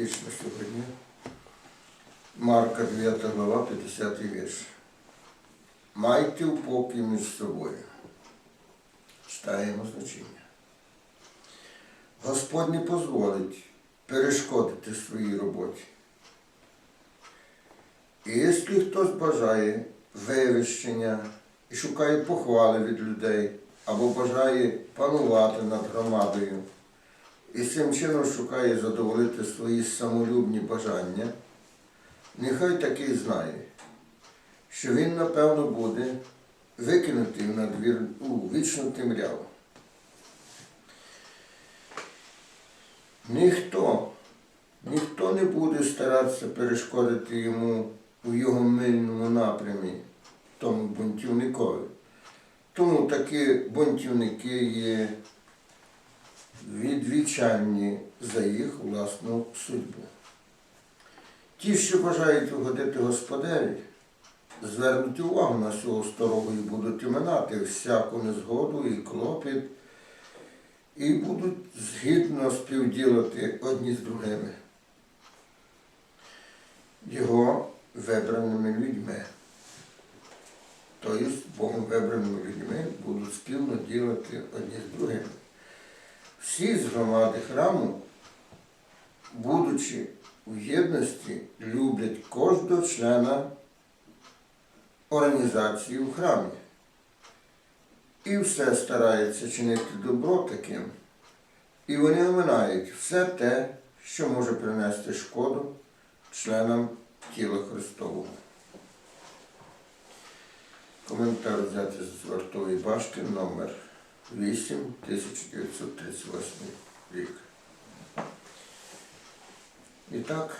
вірш на сьогодні. Марка 9 глава, 50 вірш. Майте упокій між собою. Читаємо значення. Господь не дозволить перешкодити своїй роботі. І якщо хтось бажає вивищення і шукає похвали від людей, або бажає панувати над громадою, і цим чином шукає задоволити свої самолюбні бажання, нехай такий знає, що він, напевно, буде викинутий в надвір у вічну темряву. Ніхто, ніхто не буде старатися перешкодити йому у його мильному напрямі, тому бунтівникові. Тому такі бунтівники є відвічальні за їх власну судьбу. Ті, що бажають угодити Господеві, звернуть увагу на свого старого і будуть оминати всяку незгоду і клопіт, і будуть згідно співділити одні з другими. Його вибраними людьми. Тобто Богом вибраними людьми будуть спільно ділити одні з другими. Всі з громади храму, будучи у єдності, люблять кожного члена організації у храмі. І все стараються чинити добро таким. І вони оминають все те, що може принести шкоду членам тіла Христового. Коментар взяти з вартової башти номер 8 1938 рік. І так,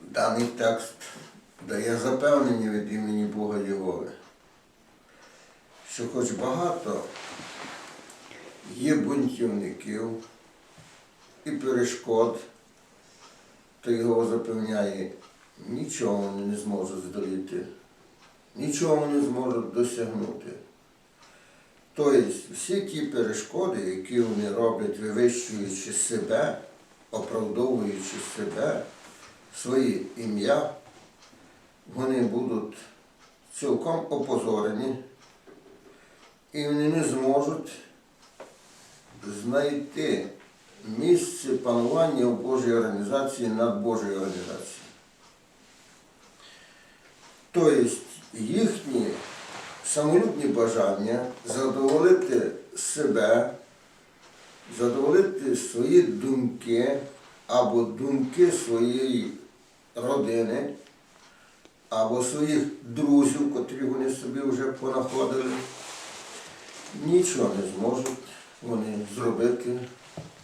даний текст дає запевнення від імені Бога Єгови, що хоч багато є бунтівників і перешкод, то його запевняє, нічого не зможуть здоліти, нічого не зможуть досягнути. Тобто всі ті перешкоди, які вони роблять, вивищуючи себе, оправдовуючи себе, своє ім'я, вони будуть цілком опозорені і вони не зможуть знайти місце панування в Божій організації над Божою організацією. Тобто їхні самолюбні бажання задоволити себе, задоволити свої думки або думки своєї родини, або своїх друзів, котрі вони собі вже понаходили, нічого не зможуть вони зробити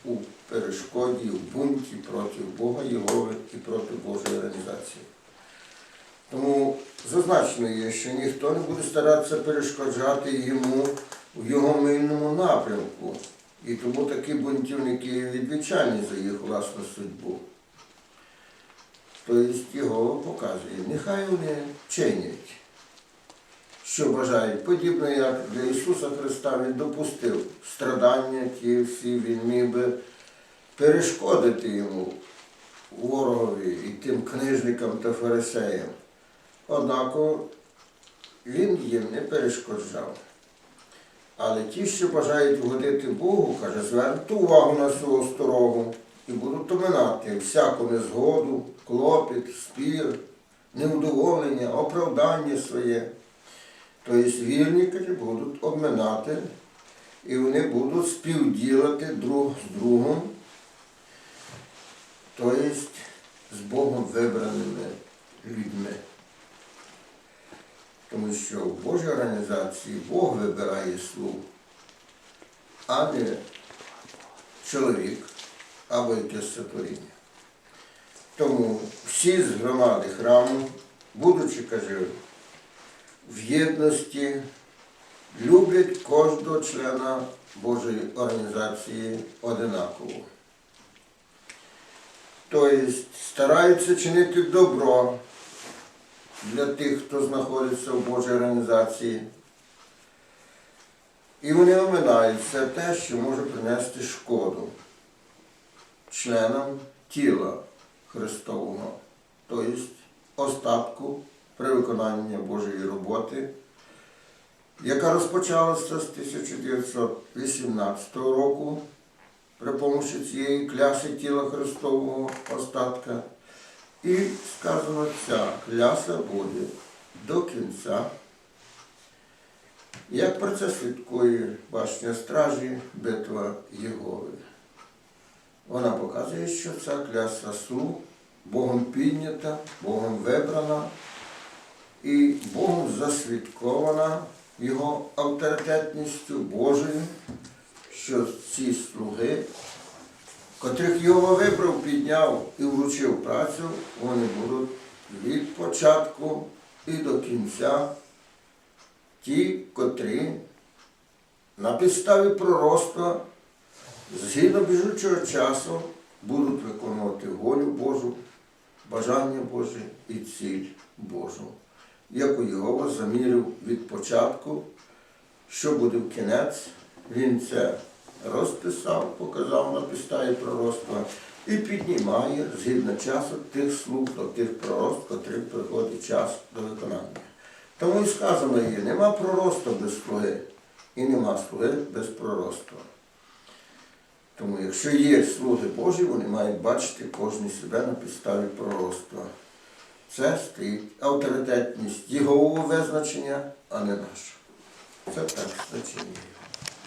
у перешкоді, в бунті проти Бога Єгови і проти Божої організації. Тому зазначено є, що ніхто не буде старатися перешкоджати йому в його мильному напрямку. І тому такі бунтівники відвічальні за їх власну судьбу. Тобто його показує, нехай вони чинять, що бажають. Подібно як для Ісуса Христа Він допустив страдання ті всі, Він міг би перешкодити йому ворогові і тим книжникам та фарисеям. Однако він їм не перешкоджав. Але ті, що бажають угодити Богу, каже, звернуть увагу на свого старого і будуть оминати всяку незгоду, клопіт, спір, неудоволення, оправдання своє. Тобто вірні будуть обминати і вони будуть співділати друг з другом, тобто з Богом вибраними людьми. Тому що в Божій організації Бог вибирає слуг, а не чоловік або якесь сотворіння. Тому всі з громади храму, будучи, каже, в єдності, люблять кожного члена Божої організації одинаково. Тобто стараються чинити добро для тих, хто знаходиться в Божій організації. І вони оминають все те, що може принести шкоду членам тіла Христового, тобто остатку при виконанні Божої роботи, яка розпочалася з 1918 року при помощі цієї кляси тіла Христового остатка. І сказано, ця кляса буде до кінця. Як про це слідкує башня стражі, битва Єгови. Вона показує, що ця кляса слуг Богом піднята, Богом вибрана і Богом засвідкована його авторитетністю Божою, що ці слуги, котрих його вибрав, підняв і вручив працю, вони будуть від початку і до кінця ті, котрі на підставі пророцтва, згідно біжучого часу, будуть виконувати волю Божу, бажання Боже і ціль Божу, яку Єгова замірив від початку, що буде в кінець, він це розписав, показав на підставі пророцтва і піднімає згідно часу тих слуг до тих пророцтв, котрих приходить час до виконання. Тому і сказано є, нема пророцтва без слуги, і нема слуги без пророцтва. Тому якщо є слуги Божі, вони мають бачити кожен себе на підставі пророцтва. Це стоїть авторитетність Єгового визначення, а не наша. Це так значення.